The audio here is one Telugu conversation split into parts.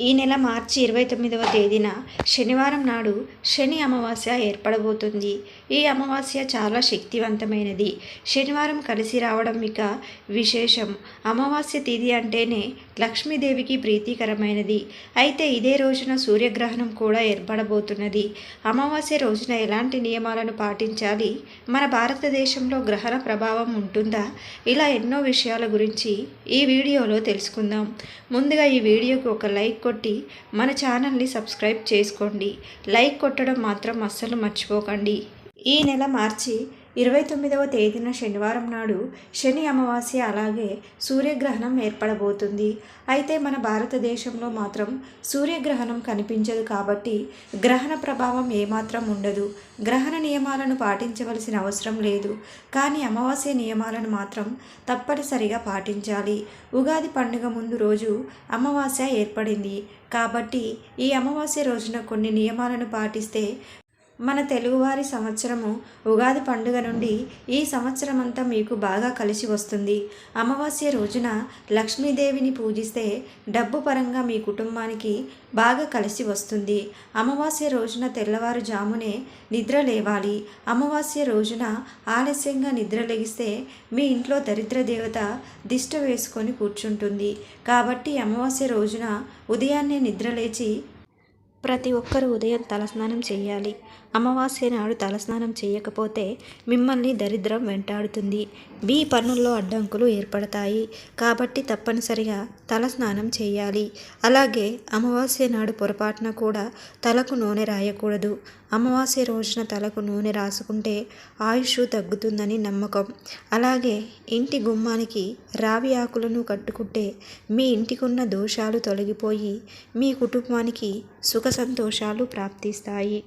ఈ నెల మార్చి ఇరవై తొమ్మిదవ తేదీన శనివారం నాడు శని అమావాస్య ఏర్పడబోతుంది. ఈ అమావాస్య చాలా శక్తివంతమైనది. శనివారం కలిసి రావడం ఇక విశేషం. అమావాస్య తిథి అంటేనే లక్ష్మీదేవికి ప్రీతికరమైనది. అయితే ఇదే రోజున సూర్యగ్రహణం కూడా ఏర్పడబోతున్నది. అమావాస్య రోజున ఎలాంటి నియమాలను పాటించాలి? మన భారతదేశంలో గ్రహణ ప్రభావం ఉంటుందా? ఇలా ఎన్నో విషయాల గురించి ఈ వీడియోలో తెలుసుకుందాం. ముందుగా ఈ వీడియోకి ఒక లైక్ కొట్టి మన ఛానల్ని సబ్స్క్రైబ్ చేసుకోండి. లైక్ కొట్టడం మాత్రం అస్సలు మర్చిపోకండి. ఈ నెల మార్చి ఇరవై తొమ్మిదవ తేదీన శనివారం నాడు శని అమావాస్య అలాగే సూర్యగ్రహణం ఏర్పడబోతుంది. అయితే మన భారతదేశంలో మాత్రం సూర్యగ్రహణం కనిపించదు కాబట్టి గ్రహణ ప్రభావం ఏమాత్రం ఉండదు. గ్రహణ నియమాలను పాటించవలసిన అవసరం లేదు. కానీ అమావాస్య నియమాలను మాత్రం తప్పనిసరిగా పాటించాలి. ఉగాది పండుగ ముందు రోజు అమావాస్య ఏర్పడింది. కాబట్టి ఈ అమావాస్య రోజున కొన్ని నియమాలను పాటిస్తే మన తెలుగువారి సంవత్సరము ఉగాది పండుగ నుండి ఈ సంవత్సరం అంతా మీకు బాగా కలిసి వస్తుంది. అమావాస్య రోజున లక్ష్మీదేవిని పూజిస్తే డబ్బు పరంగా మీ కుటుంబానికి బాగా కలిసి వస్తుంది. అమావాస్య రోజున తెల్లవారుజామునే నిద్ర లేవాలి. అమావాస్య రోజున ఆలస్యంగా నిద్ర లెగిస్తే మీ ఇంట్లో దరిద్ర దేవత దిష్ట వేసుకొని కూర్చుంటుంది. కాబట్టి అమావాస్య రోజున ఉదయాన్నే నిద్రలేచి ప్రతి ఒక్కరూ ఉదయం తలస్నానం చేయాలి. అమావాస్య నాడు తలస్నానం చేయకపోతే మిమ్మల్ని దరిద్రం వెంటాడుతుంది. మీ పనుల్లో అడ్డంకులు ఏర్పడతాయి. కాబట్టి తప్పనిసరిగా తలస్నానం చేయాలి. అలాగే అమావాస్య నాడు పొరపాటున కూడా తలకు నూనె రాయకూడదు. అమావాస్య రోజున తలకు నూనె రాసుకుంటే ఆయుష్ తగ్గుతుందని నమ్మకం. అలాగే ఇంటి గుమ్మానికి రావి ఆకులను కట్టుకుంటే మీ ఇంటికున్న దోషాలు తొలగిపోయి మీ కుటుంబానికి సుఖ సంతోషాలు ప్రాప్తిస్తాయి.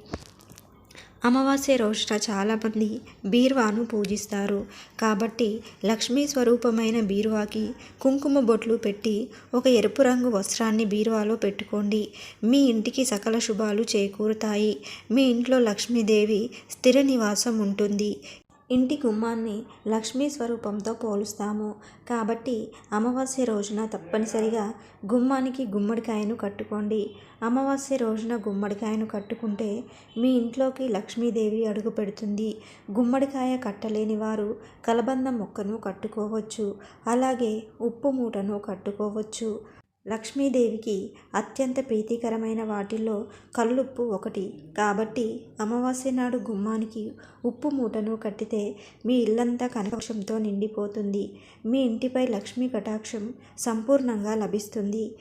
అమావాస్య రోజున చాలామంది బీర్వాను పూజిస్తారు. కాబట్టి లక్ష్మీ స్వరూపమైన బీరువాకి కుంకుమ బొట్లు పెట్టి ఒక ఎరుపు రంగు వస్త్రాన్ని బీరువాలో పెట్టుకోండి. మీ ఇంటికి సకల శుభాలు చేకూరుతాయి. మీ ఇంట్లో లక్ష్మీదేవి స్థిర నివాసం ఉంటుంది. ఇంటి గుమ్మాన్ని లక్ష్మీ స్వరూపంతో పోలుస్తాము. కాబట్టి అమావాస్య రోజున తప్పనిసరిగా గుమ్మానికి గుమ్మడికాయను కట్టుకోండి. అమావాస్య రోజున గుమ్మడికాయను కట్టుకుంటే మీ ఇంట్లోకి లక్ష్మీదేవి అడుగు పెడుతుంది. గుమ్మడికాయ కట్టలేని వారు కలబంద మొక్కను కట్టుకోవచ్చు. అలాగే ఉప్పు మూటను కట్టుకోవచ్చు. లక్ష్మీదేవికి అత్యంత ప్రీతికరమైన వాటిల్లో కల్లుప్పు ఒకటి. కాబట్టి అమావాస్య నాడు గుమ్మానికి ఉప్పు మూటను కట్టితే మీ ఇల్లంతా కనకక్షంతో నిండిపోతుంది. మీ ఇంటిపై లక్ష్మీ కటాక్షం సంపూర్ణంగా లభిస్తుంది.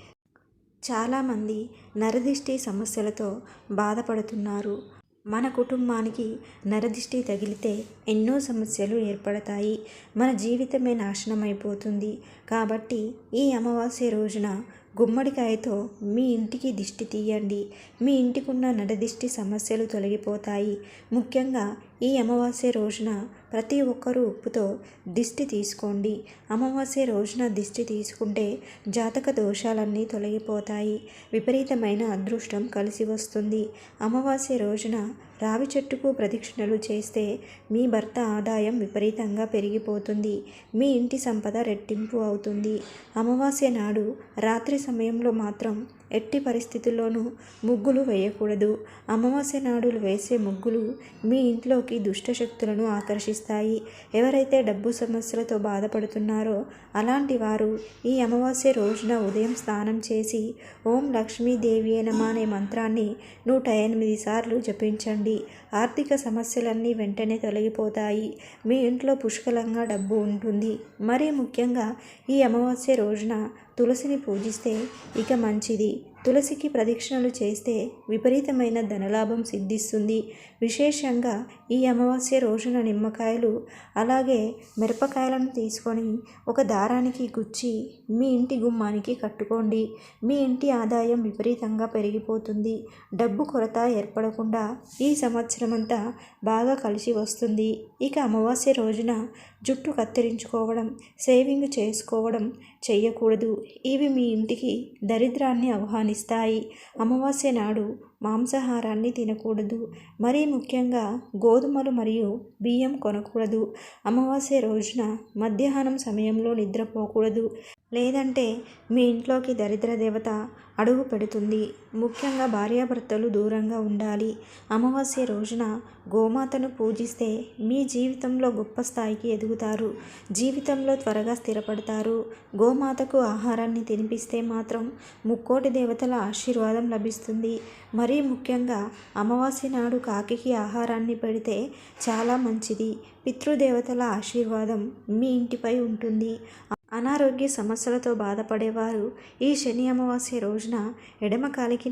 చాలామంది నరదిష్టి సమస్యలతో బాధపడుతున్నారు. మన కుటుంబానికి నరదిష్టి తగిలితే ఎన్నో సమస్యలు ఏర్పడతాయి. మన జీవితమే నాశనమైపోతుంది. కాబట్టి ఈ అమావాస్య రోజున గుమ్మడికాయతో మీ ఇంటికి దిష్టి తీయండి. మీ ఇంటికున్న నడదిష్టి సమస్యలు తొలగిపోతాయి. ముఖ్యంగా ఈ అమావాస్య రోజున ప్రతి ఒక్కరూ ఉప్పుతో దిష్టి తీసుకోండి. అమావాస్య రోజున దిష్టి తీసుకుంటే జాతక దోషాలన్నీ తొలగిపోతాయి. విపరీతమైన అదృష్టం కలిసి వస్తుంది. అమావాస్య రోజున రావి చెట్టుకు ప్రదక్షిణలు చేస్తే మీ భర్త ఆదాయం విపరీతంగా పెరిగిపోతుంది. మీ ఇంటి సంపద రెట్టింపు అవుతుంది. అమావాస్య నాడు రాత్రి సమయంలో మాత్రం ఎట్టి పరిస్థితుల్లోనూ ముగ్గులు వేయకూడదు. అమావాస్య నాడు వేసే ముగ్గులు మీ ఇంట్లోకి దుష్టశక్తులను ఆకర్షిస్తాయి. ఎవరైతే డబ్బు సమస్యలతో బాధపడుతున్నారో అలాంటి వారు ఈ అమావాస్య రోజున ఉదయం స్నానం చేసి ఓం లక్ష్మీదేవి నమ అనే మంత్రాన్ని నూట ఎనిమిది సార్లు జపించండి. ఆర్థిక సమస్యలన్నీ వెంటనే తొలగిపోతాయి. మీ ఇంట్లో పుష్కలంగా డబ్బు ఉంటుంది. మరీ ముఖ్యంగా ఈ అమావాస్య రోజున తులసిని పూజిస్తే ఇక మంచిది. తులసికి ప్రదక్షిణలు చేస్తే విపరీతమైన ధనలాభం సిద్ధిస్తుంది. విశేషంగా ఈ అమావాస్య రోజున నిమ్మకాయలు అలాగే మిరపకాయలను తీసుకొని ఒక దారానికి గుచ్చి మీ ఇంటి గుమ్మానికి కట్టుకోండి. మీ ఇంటి ఆదాయం విపరీతంగా పెరిగిపోతుంది. డబ్బు కొరత ఏర్పడకుండా ఈ సంవత్సరం అంతా బాగా కలిసి వస్తుంది. ఇక అమావాస్య రోజున జుట్టు కత్తిరించుకోవడం సేవింగ్ చేసుకోవడం చేయకూడదు ఇవి మీ ఇంటికి దరిద్రాన్ని ఆహ్వానిస్తాయి. ఇస్తాయి అమావాస్య నాడు మాంసాహారాన్ని తినకూడదు. మరీ ముఖ్యంగా గోధుమలు మరియు బియ్యం కొనకూడదు. అమావాస్య రోజున మధ్యాహ్నం సమయంలో నిద్రపోకూడదు. లేదంటే మీ ఇంట్లోకి దరిద్ర దేవత అడుగు పెడుతుంది. ముఖ్యంగా భార్యాభర్తలు దూరంగా ఉండాలి. అమావాస్య రోజున గోమాతను పూజిస్తే మీ జీవితంలో గొప్ప స్థాయికి ఎదుగుతారు. జీవితంలో త్వరగా స్థిరపడతారు. గోమాతకు ఆహారాన్ని తినిపిస్తే మాత్రం ముక్కోటి దేవతల ఆశీర్వాదం లభిస్తుంది. మరి ముఖ్యంగా అమావాస్య నాడు కాకికి ఆహారాన్ని పెడితే చాలా మంచిది. పితృదేవతల ఆశీర్వాదం మీ ఇంటిపై ఉంటుంది. అనారోగ్య సమస్యలతో బాధపడేవారు ఈ శని అమావాస్య రోజున ఎడమ కాలికి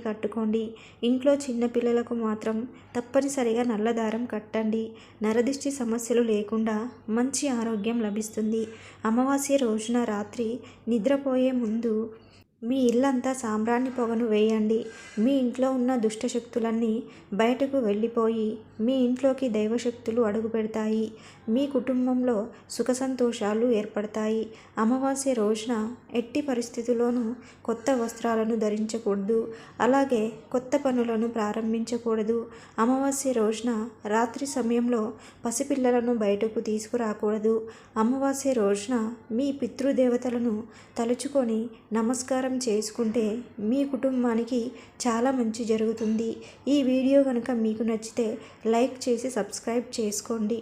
కట్టుకోండి. ఇంట్లో చిన్నపిల్లలకు మాత్రం తప్పనిసరిగా నల్లదారం కట్టండి. నరదిష్టి సమస్యలు లేకుండా మంచి ఆరోగ్యం లభిస్తుంది. అమావాస్య రోజున రాత్రి నిద్రపోయే ముందు మీ ఇల్లంతా సాంబ్రాణి పొగను వేయండి. మీ ఇంట్లో ఉన్న దుష్టశక్తులన్నీ బయటకు వెళ్ళిపోయి మీ ఇంట్లోకి దైవశక్తులు అడుగు పెడతాయి మీ కుటుంబంలో సుఖ సంతోషాలు ఏర్పడతాయి. అమావాస్య రోజున ఎట్టి పరిస్థితుల్లోనూ కొత్త వస్త్రాలను ధరించకూడదు. అలాగే కొత్త పనులను ప్రారంభించకూడదు. అమావాస్య రోజున రాత్రి సమయంలో పసిపిల్లలను బయటకు తీసుకురాకూడదు. అమావాస్య రోజున మీ పితృదేవతలను తలుచుకొని నమస్కారం చేసుకుంటే మీ కుటుంబానికి చాలా మంచి జరుగుతుంది. ఈ వీడియో కనుక మీకు నచ్చితే లైక్ చేసి సబ్స్క్రైబ్ చేసుకోండి.